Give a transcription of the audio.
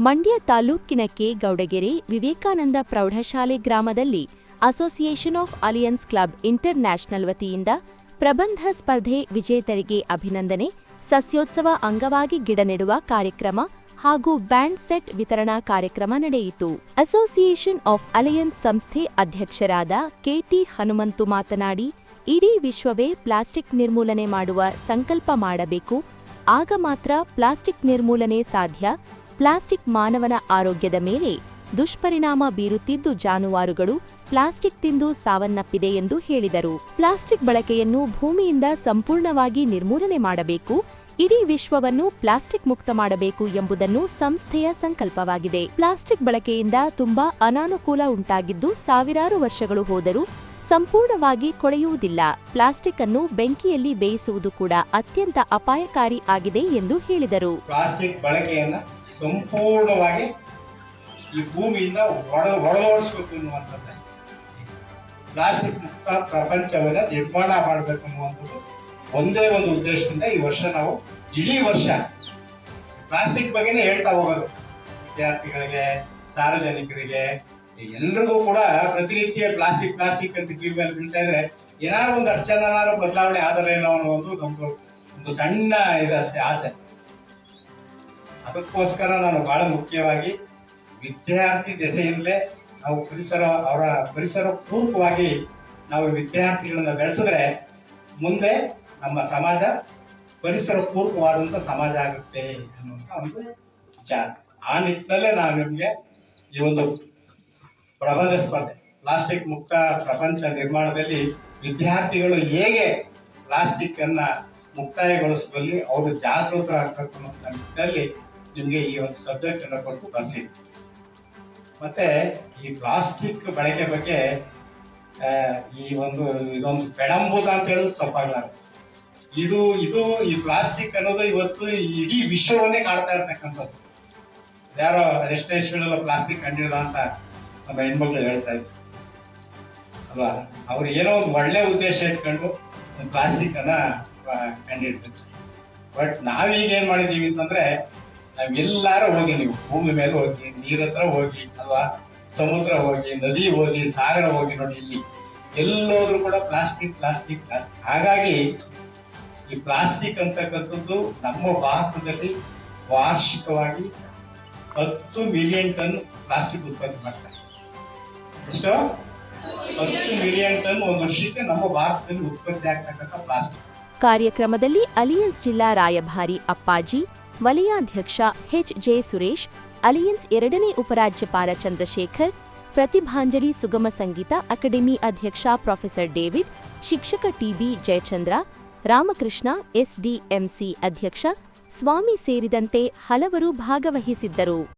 ಮಂಡ್ಯ ತಾಲೂಕಿನ ಕೆ. ಗೌಡಗೆರೆ ವಿವೇಕಾನಂದ ಪ್ರೌಢಶಾಲೆ ಗ್ರಾಮದಲ್ಲಿ Association of Alliance Club International ವತಿಯಿಂದ ಪ್ರಬಂಧ ಸ್ಪರ್ಧೆ ವಿಜೇತರಿಗೆ ಅಭಿನಂದನೆ. ಸಸ್ಯೋತ್ಸವ ಅಂಗವಾಗಿ ಗಿಡ ನೆಡುವ ಕಾರ್ಯಕ್ರಮ ಹಾಗೂ ಬ್ಯಾಂಡ್ ಸೆಟ್ ವಿತರಣಾ ಕಾರ್ಯಕ್ರಮ ನಡೆಯಿತು. ಅಸೋಸಿಯೇಷನ್ ಆಫ್ ಅಲಯನ್ಸ್ ಸಂಸ್ಥೆ ಅಧ್ಯಕ್ಷರಾದ ಕೆಟಿ ಹನುಮಂತು ಮಾತನಾಡಿ, ಇಡೀ ವಿಶ್ವವೇ ಪ್ಲಾಸ್ಟಿಕ್ ನಿರ್ಮೂಲನೆ ಮಾಡುವ ಸಂಕಲ್ಪ ಮಾಡಬೇಕು. ಆಗ ಮಾತ್ರ ಪ್ಲಾಸ್ಟಿಕ್ ನಿರ್ಮೂಲನೆ ಸಾಧ್ಯ. ಪ್ಲಾಸ್ಟಿಕ್ ಮಾನವನ ಆರೋಗ್ಯದ ಮೇಲೆ ದುಷ್ಪರಿಣಾಮ ಬೀರುತ್ತಿದ್ದು ಜಾನುವಾರುಗಳು ಪ್ಲಾಸ್ಟಿಕ್ ತಿಂದು ಸಾವನ್ನಪ್ಪಿದೆ ಎಂದು ಹೇಳಿದರು. ಪ್ಲಾಸ್ಟಿಕ್ ಬಳಕೆಯನ್ನು ಭೂಮಿಯಿಂದ ಸಂಪೂರ್ಣವಾಗಿ ನಿರ್ಮೂಲನೆ ಮಾಡಬೇಕು, ಇಡೀ ವಿಶ್ವವನ್ನು ಪ್ಲಾಸ್ಟಿಕ್ ಮುಕ್ತ ಮಾಡಬೇಕು ಎಂಬುದನ್ನು ಸಂಸ್ಥೆಯ ಸಂಕಲ್ಪವಾಗಿದೆ. ಪ್ಲಾಸ್ಟಿಕ್ ಬಳಕೆಯಿಂದ ತುಂಬಾ ಅನಾನುಕೂಲ ಉಂಟಾಗಿದ್ದು ಸಾವಿರಾರು ವರ್ಷಗಳು ಹೋದರೂ ಸಂಪೂರ್ಣವಾಗಿ ಕೊಳೆಯುವುದಿಲ್ಲ. ಪ್ಲಾಸ್ಟಿಕ್ ಅನ್ನು ಬೆಂಕಿಯಲ್ಲಿ ಬೇಯಿಸುವುದು ಕೂಡ ಅತ್ಯಂತ ಅಪಾಯಕಾರಿ ಆಗಿದೆ ಎಂದು ಹೇಳಿದರು. ಪ್ಲಾಸ್ಟಿಕ್ ಬಳಕೆಯನ್ನ ಸಂಪೂರ್ಣವಾಗಿ ಈ ಭೂಮಿಯಿಂದ ಅನ್ನುವಂಥದ್ದು. ಪ್ಲಾಸ್ಟಿಕ್ ಮುಕ್ತ ಪ್ರಪಂಚವನ್ನ ನಿರ್ಮಾಣ ಮಾಡಬೇಕು ಅನ್ನುವಂಥದ್ದು ಒಂದೇ ಒಂದು ಉದ್ದೇಶದಿಂದ ಈ ವರ್ಷ ನಾವು ಇಡೀ ವರ್ಷ ಪ್ಲಾಸ್ಟಿಕ್ ಬಗ್ಗೆನೇ ಹೇಳ್ತಾ ಹೋಗೋದು. ವಿದ್ಯಾರ್ಥಿಗಳಿಗೆ, ಸಾರ್ವಜನಿಕರಿಗೆ ಎಲ್ರಿಗೂ ಕೂಡ ಪ್ರತಿನಿತ್ಯ ಪ್ಲಾಸ್ಟಿಕ್ ಪ್ಲಾಸ್ಟಿಕ್ ಅಂತ ಕಿವಿ ಮೇಲೆ ಬೀಳ್ತಾ ಇದ್ರೆ ಏನಾದ್ರು ಒಂದು ಅಷ್ಟು ಜನ ಬದಲಾವಣೆ ಆದರೇನೋ ಅನ್ನೋ ಒಂದು ನಮ್ದು ಒಂದು ಸಣ್ಣ ಇದಷ್ಟೇ ಆಸೆ. ಅದಕ್ಕೋಸ್ಕರ ನಾನು ಬಹಳ ಮುಖ್ಯವಾಗಿ ವಿದ್ಯಾರ್ಥಿ ದೆಸೆಯಿಂದಲೇ ನಾವು ಪರಿಸರ, ಅವರ ಪರಿಸರ ಪೂರ್ವಕವಾಗಿ ನಾವು ವಿದ್ಯಾರ್ಥಿಗಳನ್ನ ಬೆಳೆಸಿದ್ರೆ ಮುಂದೆ ನಮ್ಮ ಸಮಾಜ ಪರಿಸರ ಪೂರ್ವಕವಾದಂಥ ಸಮಾಜ ಆಗುತ್ತೆ ಅನ್ನುವಂಥ ಒಂದು ವಿಚಾರ. ಆ ನಿಟ್ಟಿನಲ್ಲೇ ನಾನು ನಿಮಗೆ ಈ ಒಂದು ಪ್ರಬಂಧ ಸ್ಪರ್ಧೆ. ಪ್ಲಾಸ್ಟಿಕ್ ಮುಕ್ತ ಪ್ರಪಂಚ ನಿರ್ಮಾಣದಲ್ಲಿ ವಿದ್ಯಾರ್ಥಿಗಳು ಹೇಗೆ ಪ್ಲಾಸ್ಟಿಕ್ ಅನ್ನ ಮುಕ್ತಾಯಗೊಳಿಸುವಲ್ಲಿ ಅವರು ಜಾಗೃತರಾಗಬೇಕು ನಿಟ್ಟಿನಲ್ಲಿ ನಿಮಗೆ ಈ ಒಂದು ಸಬ್ಜೆಕ್ಟ್ ಅನ್ನು ಕೊಟ್ಟು ಬರ್ಸಿದ್ವಿ. ಮತ್ತೆ ಈ ಪ್ಲಾಸ್ಟಿಕ್ ಬಳಕೆ ಬಗ್ಗೆ ಈ ಒಂದು, ಇದೊಂದು ಪೆಡಂಬೂತ ಅಂತ ಹೇಳೋದು ತಪ್ಪಾಗಲಾರದು. ಇದು ಇದು ಈ ಪ್ಲಾಸ್ಟಿಕ್ ಅನ್ನೋದು ಇವತ್ತು ಇಡೀ ವಿಶ್ವವನ್ನೇ ಕಾಡ್ತಾ ಇರ್ತಕ್ಕಂಥದ್ದು. ಯಾರೋ ಅದೆಷ್ಟೇ ಪ್ಲಾಸ್ಟಿಕ್ ಕಂಡಿಡ್ದ ಅಂತ ನಮ್ಮ ಹೆಣ್ಮಕ್ಳು ಹೇಳ್ತಾ ಇದ್ರು. ಅಲ್ವಾ? ಅವ್ರು ಏನೋ ಒಂದು ಒಳ್ಳೆ ಉದ್ದೇಶ ಇಟ್ಕೊಂಡು ಪ್ಲಾಸ್ಟಿಕ್ ಅನ್ನ ಕಂಡಿಡ್ಬೇಕು ಬಟ್ ನಾವೀಗ ಏನ್ ಮಾಡಿದೀವಿ ಅಂತಂದ್ರೆ, ನಾವೆಲ್ಲಾರು ಹೋಗಿ ನೀವು ಭೂಮಿ ಮೇಲೆ ಹೋಗಿ ನೀರತ್ರ ಹೋಗಿ, ಅಲ್ವಾ? ಸಮುದ್ರ ಹೋಗಿ, ನದಿ ಹೋಗಿ, ಸಾಗರ ಹೋಗಿ ನೋಡಿ ಇಲ್ಲಿ. ಎಲ್ಲೋದ್ರೂ ಕೂಡ ಪ್ಲಾಸ್ಟಿಕ್ ಪ್ಲಾಸ್ಟಿಕ್ ಪ್ಲಾಸ್ಟಿಕ್ ಹಾಗಾಗಿ ಈ ಪ್ಲಾಸ್ಟಿಕ್ ಅಂತಕ್ಕಂಥದ್ದು ನಮ್ಮ ಭಾರತದಲ್ಲಿ ವಾರ್ಷಿಕವಾಗಿ ಹತ್ತು ಮಿಲಿಯನ್ ಟನ್ ಪ್ಲಾಸ್ಟಿಕ್ ಉತ್ಪತ್ತಿ ಮಾಡ್ತಾರೆ. ಎಷ್ಟು ಹತ್ತು ಮಿಲಿಯನ್ ಟನ್ ವರ್ಷಕ್ಕೆ ನಮ್ಮ ಭಾರತದಲ್ಲಿ ಉತ್ಪತ್ತಿ ಆಗ್ತಕ್ಕಂಥ ಪ್ಲಾಸ್ಟಿಕ್ ಕಾರ್ಯಕ್ರಮದಲ್ಲಿ ಅಲಿಯನ್ಸ್ ಜಿಲ್ಲಾ ರಾಯಭಾರಿ ಅಪ್ಪಾಜಿ, ವಲಯಾಧ್ಯಕ್ಷ ಎಚ್ ಜೆ ಸುರೇಶ್ ಅಲಿಯನ್ಸ್ ಎರಡನೇ ಉಪರಾಜ್ಯಪಾಲ ಚಂದ್ರಶೇಖರ್, ಪ್ರತಿಭಾಂಜಲಿ ಸುಗಮ ಸಂಗೀತ ಅಕಾಡೆಮಿ ಅಧ್ಯಕ್ಷ ಪ್ರೊಫೆಸರ್ ಡೇವಿಡ್, ಶಿಕ್ಷಕ ಟಿಬಿ ಜಯಚಂದ್ರ, ರಾಮಕೃಷ್ಣ ಎಸ್ಡಿಎಂಸಿ ಅಧ್ಯಕ್ಷ ಸ್ವಾಮಿ ಸೇರಿದಂತೆ ಹಲವರು ಭಾಗವಹಿಸಿದ್ದರು.